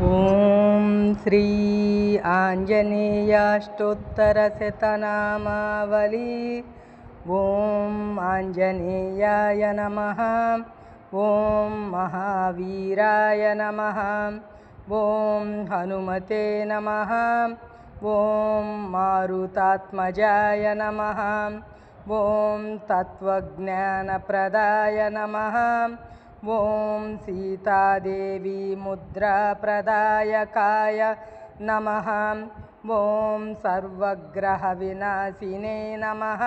ॐ श्री आञ्जनेयाष्टोत्तरशतनामावली। ॐ आञ्जनेयाय नमः। ॐ महावीराय नमः। ॐ हनुमते नमः। ॐ मारुतात्मजाय नमः। ॐ तत्त्वज्ञानप्रदाय नमः ॐ सीतादेवी मुद्राप्रदायकाय नमः। ॐ सर्वग्रहविनाशिने नमः।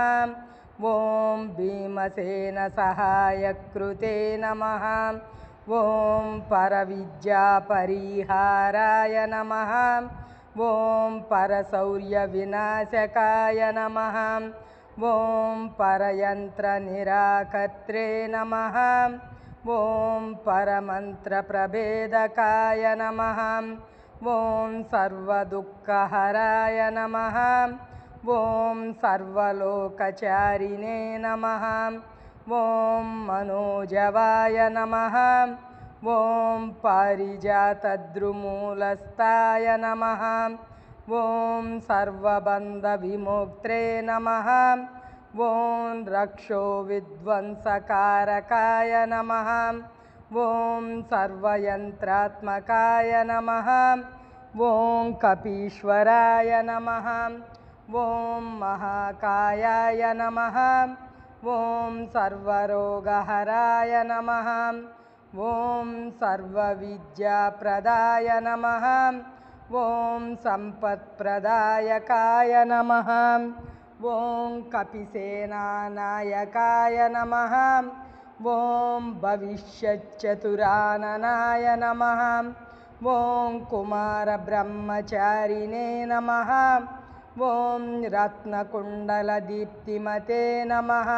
ॐ भीमसेनसहायकृते नमः। ॐ परविद्यापरिहाराय नमः। ॐ परशौर्यविनाशकाय नमः। ॐ परयन्त्रनिराकर्त्रे नमः ॐ परमन्त्रप्रभेदकाय नमः। ॐ सर्वदुःखहराय नमः। ॐ सर्वलोकचारिणे नमः। ॐ मनोजवाय नमः। ॐ पारिजातद्रुमूलस्थाय नमः। ॐ सर्वबन्धविमोक्त्रे नमः ॐ रक्षो विध्वंसकारकाय नमः। ॐ सर्वयन्त्रात्मकाय नमः। ॐ कपीश्वराय नमः। ॐ महाकायाय नमः। ॐ सर्वरोगहराय नमः। ॐ सर्वविद्याप्रदाय नमः। ॐ सम्पत्प्रदायकाय नमः ॐ कपिसेनानायकाय नमः। ॐ भविष्यच्चतुराननाय नमः। ॐ कुमारब्रह्मचारिणे नमः। ॐ रत्नकुण्डलदीप्तिमते नमः।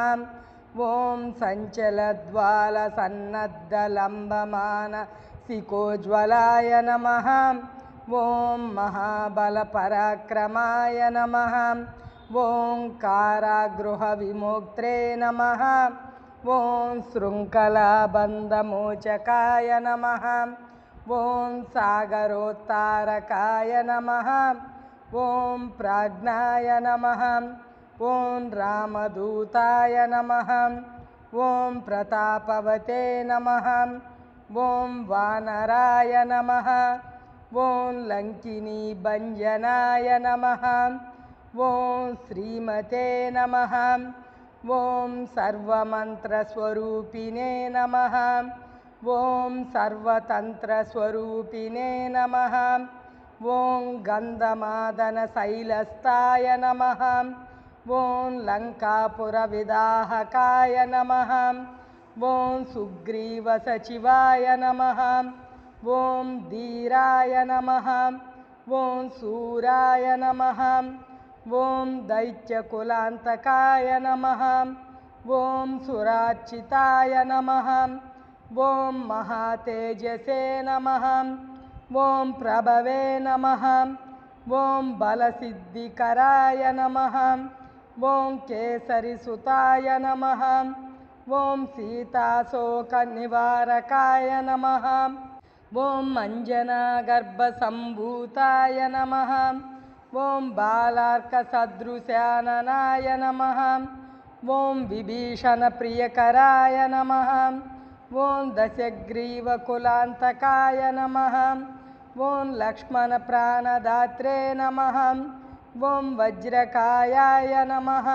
ॐ सञ्चलद्वालसन्नद्धलम्बमानसिकोज्ज्वलाय नमः। ॐ महाबलपराक्रमाय नमः नमः। ॐ शृङ्खलाबन्धमोचकाय नमः। ॐ सागरोत्तारकाय नमः। ॐ प्राज्ञाय नमः। ॐ रामदूताय नमः। ॐ प्रतापवते नमः। ॐ वानराय नमः। ॐ लङ्किनीभञ्जनाय नमः ॐ श्रीमते नमः। ॐ सर्वमन्त्रस्वरूपिणे नमः। ॐ सर्वतन्त्रस्वरूपिणे नमः। ॐ गन्धमादनशैलस्थाय नमः। ॐ लङ्कापुरविदाहकाय नमः। ॐ सुग्रीवसचिवाय नमः। ॐ धीराय नमः। ॐ सूराय नमः ॐ दैत्यकुलान्तकाय नमः। ॐ सुरार्चिताय नमः। ॐ महातेजसे नमः। ॐ प्रभवे नमः। ॐ बलसिद्धिकराय नमः। ॐ केसरिसुताय नमः। ॐ सीताशोकनिवारकाय नमः। ॐ मञ्जनागर्भसम्भूताय नमः ॐ बालार्कसदृशाननाय नमः। ॐ विभीषणप्रियकराय नमः। ॐ दशग्रीवकुलान्तकाय नमः। ॐ लक्ष्मणप्राणदात्रे नमः। ॐ वज्रकायाय नमः।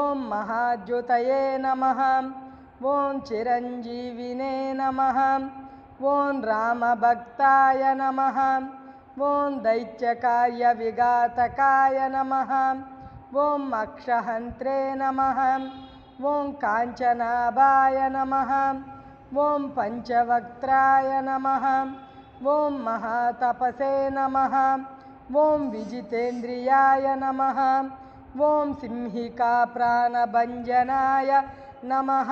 ॐ महाद्युतये नमः। ॐ चिरञ्जीविने नमः। ॐ रामभक्ताय नमः ॐ दैत्यकार्यविघातकाय नमः। ॐ अक्षहन्त्रे नमः। ॐ काञ्चनाभाय नमः। ॐ पञ्चवक्त्राय नमः। ॐ महातपसे नमः। ॐ विजितेन्द्रियाय नमः। ॐ सिंहिकाप्राणभञ्जनाय नमः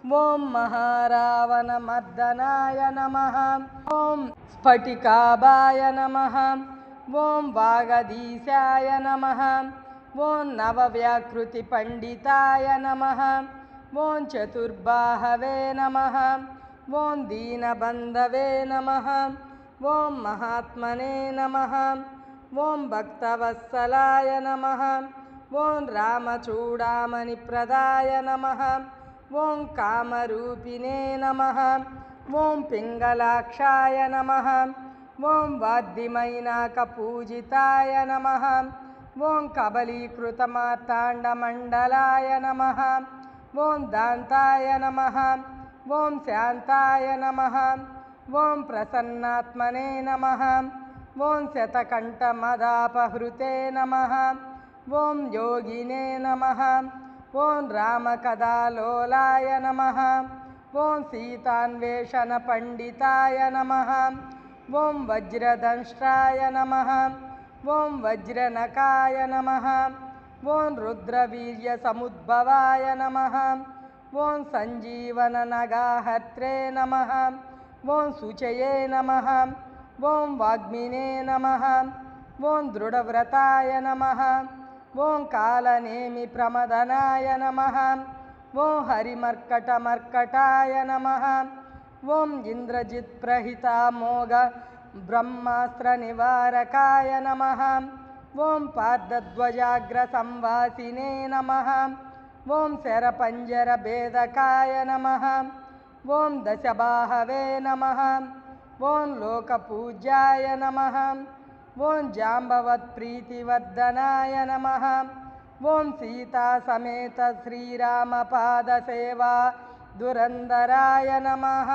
ॐ महारावणमर्दनाय नमः। ॐ स्फटिकाभाय नमः। ॐ वागधीशाय नमः। ॐ नवव्याकृतिपण्डिताय नमः। ॐ चतुर्बाहवे नमः। ॐ दीनबन्धवे नमः। ॐ महात्मने नमः। ॐ भक्तवत्सलाय नमः। ॐ रामचूडामणिप्रदाय नमः। ॐ कामरूपिणे नमः ॐ पिङ्गलाक्षाय नमः ॐ वाद्यमैनाकपूजिताय नमः ॐ कबलीकृतमार्ताण्डमण्डलाय नमः ॐ दान्ताय नमः ॐ शान्ताय नमः ॐ प्रसन्नात्मने नमः ॐ शतकण्ठमदापहृते नमः ॐ योगिने नमः। ॐ रामकदालोलाय नमः। ॐ सीतान्वेषणपण्डिताय नमः। ॐ वज्रदंष्ट्राय नमः। ॐ वज्रनकाय नमः। ॐ रुद्रवीर्यसमुद्भवाय नमः। ॐ सञ्जीवननगाहत्रे नमः। ॐ सुचये नमः। ॐ वाग्मिने नमः। ॐ दृढव्रताय नमः। ॐ कालनेमि प्रमदनाय नमः ॐ हरिमर्कटमर्कटाय नमः ओं इन्द्रजित्प्रहितामोघब्रह्मास्त्रनिवारकाय नमः ॐ पाद्धध्वजाग्रसंवासिने नमः ॐ शरपञ्जरभेदकाय नमः ॐ दशबाहवे नमः ॐ लोकपूज्याय नमः ॐ जाम्बवत्प्रीतिवर्धनाय नमः। ॐ सीतासमेत श्रीरामपादसेवा दुरन्दराय नमः।